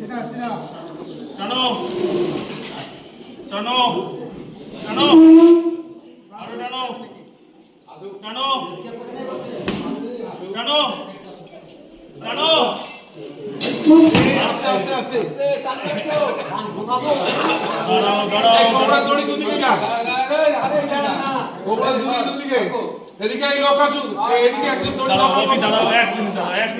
টানো টানো আরও এদিকে এই লোক এই এদিকে একজন দাঁড়াও এক মিনিট দাঁড়াও এক মিনিট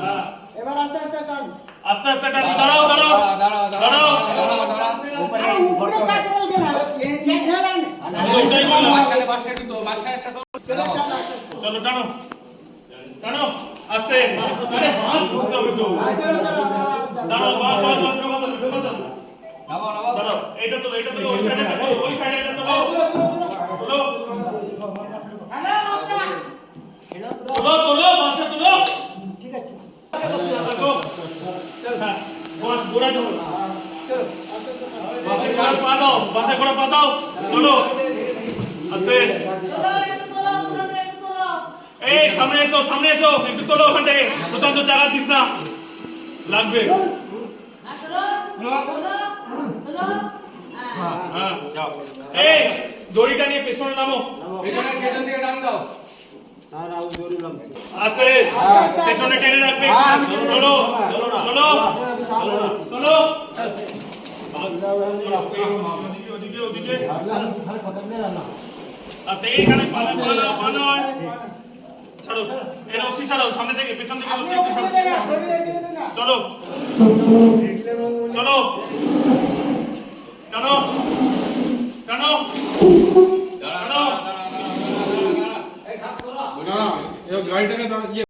হ্যাঁ এবার আস্তে আস্তে আস্তে আস্তে দাঁড়াও আরে উপরে কাট বল গেল ছেড়ে না আমি ওইটাই বললাম। চলো টানো টানো আস্তে। আরে বাস ধরতে হবে তো। চলো চলো দাঁড়াও বাস বাস বাস নামাও নামাও দাঁড়াও এইটা তো এইটা তো ওই সাইডে ওই সাইডে তো তোলো। তোলো তোলো বাসা তোলো। ঠিক আছে। হ্যাঁ বাস গোড়া তোলো বাসে গোড়া পা দাও বাসে গোড়া পা দাও চলো। আস্তে এই সামনে এসো সামনে এসো একটু তোলো ওখান থেকে প্রশান্ত চাকা দিস না। লাগবে। হ্যাঁ এই দড়িটা নিয়ে পেছনে নামো। পেছনে পেছন দিয়ে ডান দাও। আস্তে পেছনে টেনে রাখবে। চলো চলো চলো ওদিকে ওদিকে আস্তে এইখানে পালা পালা পালা ছাড়ো এই রশি ছাড়ো সামনে থেকে পেছন থেকে রশি চলো। চলো। টানো টানো টানো গাড়িটাকে